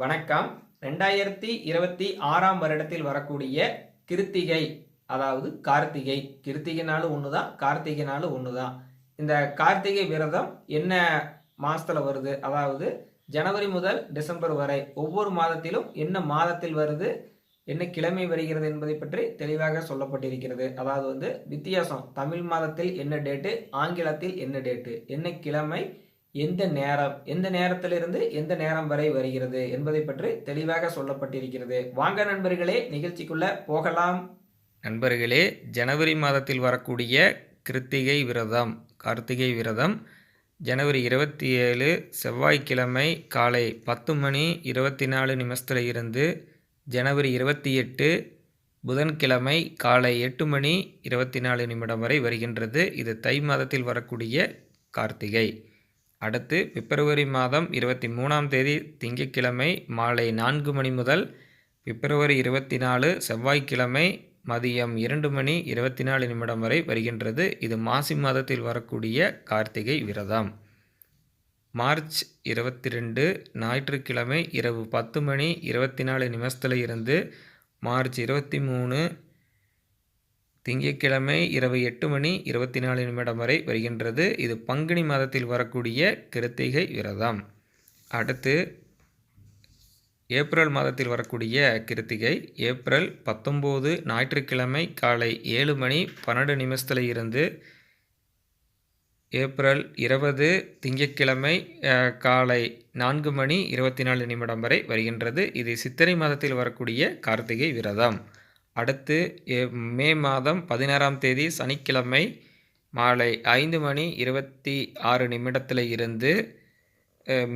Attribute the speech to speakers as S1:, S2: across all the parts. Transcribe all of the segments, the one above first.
S1: வணக்கம். ரெண்டாயிரத்தி இருபத்தி ஆறாம் வருடத்தில் வரக்கூடிய கிருத்திகை அதாவது கார்த்திகை. கிருத்திகை நாள் ஒன்று தான் கார்த்திகை நாளும் ஒன்று தான் இந்த கார்த்திகை விரதம் என்ன மாதத்தில் வருது? அதாவது ஜனவரி முதல் டிசம்பர் வரை ஒவ்வொரு மாதத்திலும் என்ன மாதத்தில் வருது? என்ன கிழமை வருகிறது என்பதை பற்றி தெளிவாக சொல்லப்பட்டிருக்கிறது. அதாவது வந்து வித்தியாசம். தமிழ் மாதத்தில் என்ன டேட்டு ஆங்கிலத்தில் என்ன டேட்டு என்ன கிழமை எந்த நேரம் எந்த நேரத்திலிருந்து எந்த நேரம் வரை வருகிறது என்பதை பற்றி தெளிவாக சொல்லப்பட்டிருக்கிறது. வாங்க நண்பர்களே நிகழ்ச்சிக்குள்ள போகலாம். நண்பர்களே ஜனவரி மாதத்தில் வரக்கூடிய கிருத்திகை விரதம் கார்த்திகை விரதம் ஜனவரி இருபத்தி ஏழு செவ்வாய்க்கிழமை காலை பத்து மணி இருபத்தி நாலு நிமிஷத்தில் இருந்து ஜனவரி இருபத்தி எட்டு புதன்கிழமை காலை எட்டு மணி இருபத்தி நாலு நிமிடம் வரை வருகின்றது. இது தை மாதத்தில் வரக்கூடிய கார்த்திகை. அடுத்து பிப்ரவரி மாதம் இருபத்தி மூணாம் தேதி திங்கட்கிழமை மாலை நான்கு மணி முதல் பிப்ரவரி இருபத்தி நாலு செவ்வாய்க்கிழமை மதியம் இரண்டு மணி இருபத்தி நாலு நிமிடம் வரை வருகின்றது. இது மாசி மாதத்தில் வரக்கூடிய கார்த்திகை விரதம். மார்ச் இருபத்தி ரெண்டு ஞாயிற்றுக்கிழமை இரவு பத்து மணி இருபத்தி நாலு நிமிஷத்தில் இருந்து மார்ச் இருபத்தி மூணு திங்கட்கிழமை இரவு எட்டு மணி இருபத்தி நாலு நிமிடம் வரை வருகின்றது. இது பங்குனி மாதத்தில் வரக்கூடிய கிருத்திகை விரதம். அடுத்து ஏப்ரல் மாதத்தில் வரக்கூடிய கிருத்திகை. ஏப்ரல் பத்தொம்போது ஞாயிற்றுக்கிழமை காலை ஏழு மணி பன்னெண்டு நிமிஷத்தில் இருந்து ஏப்ரல் இருபது திங்கட்கிழமை காலை நான்கு மணி இருபத்தி நாலு நிமிடம் வரை வருகின்றது. இது சித்திரை மாதத்தில் வரக்கூடிய கார்த்திகை விரதம். அடுத்து ஏ- மே மாதம் பதினாறாம் தேதி சனிக்கிழமை மாலை ஐந்து மணி இருபத்தி ஆறு நிமிடத்தில் இருந்து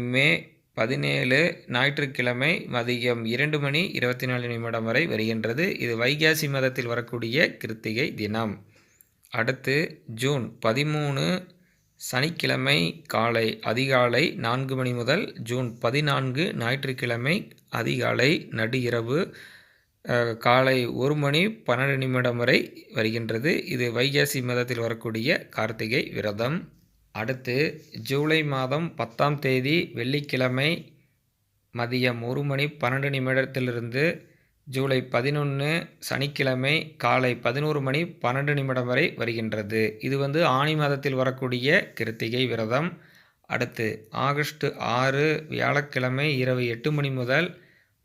S1: மே பதினேழு ஞாயிற்றுக்கிழமை மதியம் இரண்டு மணி இருபத்தி நாலு நிமிடம் வரை வருகின்றது. இது வைகாசி மாதத்தில் வரக்கூடிய கிருத்திகை தினம். அடுத்து ஜூன் பதிமூணு சனிக்கிழமை காலை அதிகாலை நான்கு மணி முதல் ஜூன் பதினான்கு ஞாயிற்றுக்கிழமை அதிகாலை நடு இரவு காலை ஒரு மணி பன்னெண்டு நிமிடம் வரை வருகின்றது. இது வைகாசி மாதத்தில் வரக்கூடிய கார்த்திகை விரதம். அடுத்து ஜூலை மாதம் பத்தாம் தேதி வெள்ளிக்கிழமை மதியம் ஒரு மணி பன்னெண்டு நிமிடத்திலிருந்து ஜூலை பதினொன்று சனிக்கிழமை காலை பதினோரு மணி பன்னெண்டு நிமிடம் வரை வருகின்றது. இது வந்து ஆனி மாதத்தில் வரக்கூடிய கிருத்திகை விரதம். அடுத்து ஆகஸ்ட் ஆறு வியாழக்கிழமை இரவு எட்டு மணி முதல்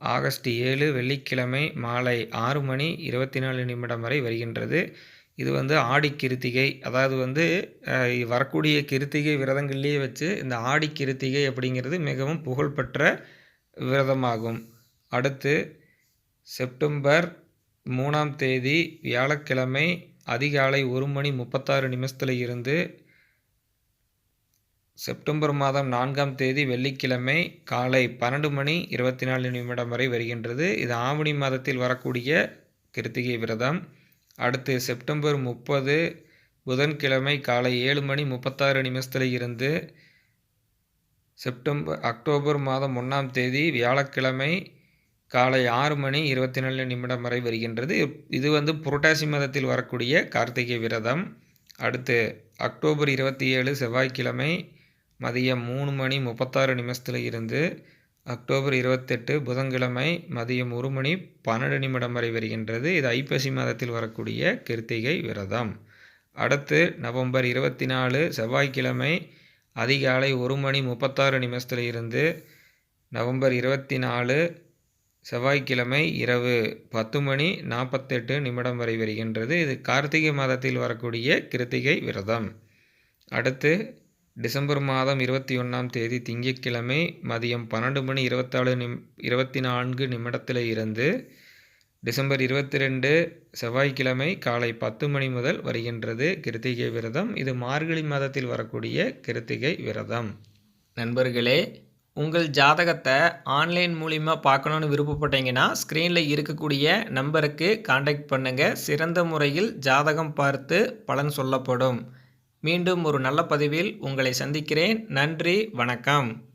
S1: ஆகஸ்ட் ஏழு வெள்ளிக்கிழமை மாலை ஆறு மணி இருபத்தி நாலு நிமிடம் வரை வருகின்றது. இது வந்து ஆடி கிருத்திகை. அதாவது வந்து வரக்கூடிய கிருத்திகை விரதங்கள்லேயே வச்சு இந்த ஆடி கிருத்திகை அப்படிங்கிறது மிகவும் புகழ்பெற்ற விரதமாகும். அடுத்து செப்டம்பர் மூணாம் தேதி வியாழக்கிழமை அதிகாலை ஒரு மணி முப்பத்தாறு நிமிஷத்தில் இருந்து செப்டம்பர் மாதம் நான்காம் தேதி வெள்ளிக்கிழமை காலை பன்னெண்டு மணி இருபத்தி நாலு நிமிடம் வரை வருகின்றது. இது ஆவணி மாதத்தில் வரக்கூடிய கிருத்திகை விரதம். அடுத்து செப்டம்பர் முப்பது புதன்கிழமை காலை ஏழு மணி முப்பத்தாறு நிமிஷத்தில் இருந்து செப்டம்பர் அக்டோபர் மாதம் ஒன்றாம் தேதி வியாழக்கிழமை காலை ஆறு மணி இருபத்தி நாலு நிமிடம் வரை வருகின்றது. இது வந்து புரட்டாசி மாதத்தில் வரக்கூடிய கார்த்திகை விரதம். அடுத்து அக்டோபர் இருபத்தி ஏழு செவ்வாய்க்கிழமை மதியம் மூணு மணி முப்பத்தாறு நிமிஷத்தில் இருந்து அக்டோபர் இருபத்தெட்டு புதன்கிழமை மதியம் ஒரு மணி பன்னெண்டு நிமிடம் வரை வருகின்றது. இது ஐப்பசி மாதத்தில் வரக்கூடிய கிருத்திகை விரதம். அடுத்து நவம்பர் இருபத்தி நாலு செவ்வாய்க்கிழமை அதிகாலை ஒரு மணி முப்பத்தாறு நிமிஷத்தில் இருந்து நவம்பர் இருபத்தி நாலு செவ்வாய்க்கிழமை இரவு பத்து மணி நாற்பத்தெட்டு நிமிடம் வரை வருகின்றது. இது கார்த்திகை மாதத்தில் வரக்கூடிய கிருத்திகை விரதம். அடுத்து டிசம்பர் மாதம் இருபத்தி ஒன்றாம் தேதி திங்கட்கிழமை மதியம் பன்னெண்டு மணி இருபத்தாலு நிம் இருபத்தி நான்கு நிமிடத்தில் இருந்து டிசம்பர் இருபத்தி ரெண்டு செவ்வாய்க்கிழமை காலை பத்து மணி முதல் வருகின்றது கிருத்திகை விரதம். இது மார்கழி மாதத்தில் வரக்கூடிய கிருத்திகை விரதம். நண்பர்களே உங்கள் ஜாதகத்தை ஆன்லைன் மூலிமா பார்க்கணுன்னு விருப்பப்பட்டீங்கன்னா ஸ்க்ரீனில் இருக்கக்கூடிய நம்பருக்கு காண்டாக்ட் பண்ணுங்கள் சிறந்த முறையில் ஜாதகம் பார்த்து பலன் சொல்லப்படும். மீண்டும் ஒரு நல்ல பதிவில் உங்களை சந்திக்கிறேன். நன்றி வணக்கம்.